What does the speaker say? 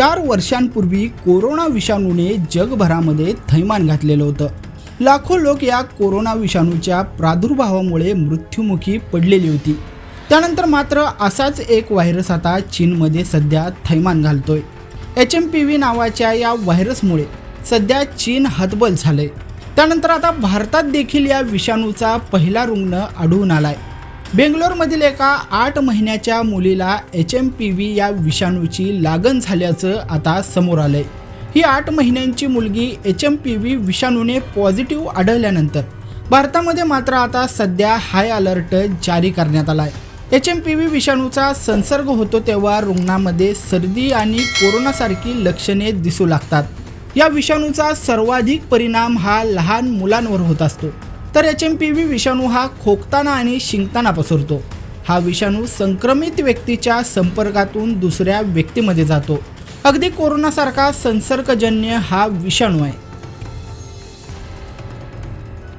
चार वर्षांपूर्वी कोरोना विषाणूने जगभरामध्ये थैमान घातलेलं होतं. लाखो लोक या कोरोना विषाणूच्या प्रादुर्भावामुळे मृत्युमुखी पडलेली होती. त्यानंतर मात्र असाच एक व्हायरस आता चीनमध्ये सध्या थैमान घालतोय. एच एम पी व्ही नावाच्या या व्हायरसमुळे सध्या चीन हतबल झालंय. त्यानंतर आता भारतात देखील या विषाणूचा पहिला रुग्ण आढळून आलाय. बेंगलोरमधील एका आठ महिन्याच्या मुलीला एच एम पी व्ही या विषाणूची लागण झाल्याचं आता समोर आलंय. ही आठ महिन्यांची मुलगी एच एम पी व्ही विषाणूने पॉझिटिव्ह आढळल्यानंतर भारतामध्ये मात्र आता सध्या हाय अलर्ट जारी करण्यात आला आहे एच एम पी व्ही विषाणूचा संसर्ग होतो तेव्हा रुग्णामध्ये सर्दी आणि कोरोनासारखी लक्षणे दिसू लागतात. या विषाणूचा सर्वाधिक परिणाम हा लहान मुलांवर होत असतो. तर एच एम पी व्ही विषाणू हा खोकताना आणि शिंकताना पसरतो. हा विषाणू संक्रमित व्यक्तीच्या संपर्कातून दुसऱ्या व्यक्तीमध्ये जातो. अगदी कोरोनासारखा संसर्गजन्य हा विषाणू आहे.